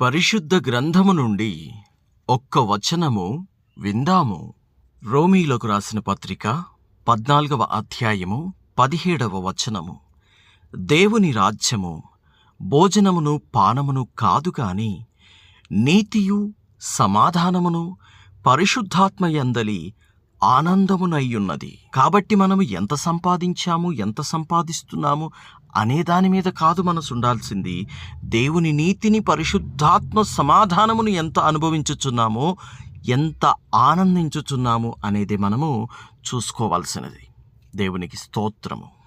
పరిశుద్ధ గ్రంథము నుండి ఒక్క వచనము విందాము. రోమీలకు రాసిన పత్రిక పద్నాలుగవ అధ్యాయము పదిహేడవ వచనము. దేవుని రాజ్యము భోజనమును పానమును కాదు కాని నీతియు సమాధానమును పరిశుద్ధాత్మయందలి ఆనందమునయ్యున్నది. కాబట్టి మనము ఎంత సంపాదించాము ఎంత సంపాదిస్తున్నాము అనే దాని మీద కాదు మనసు ఉండాల్సింది దేవుని నీతిని పరిశుద్ధాత్మ సమాధానమును ఎంత అనుభవించుచున్నామో ఎంత ఆనందించుచున్నాము అనేది మనము చూసుకోవాల్సినది. దేవునికి స్తోత్రము.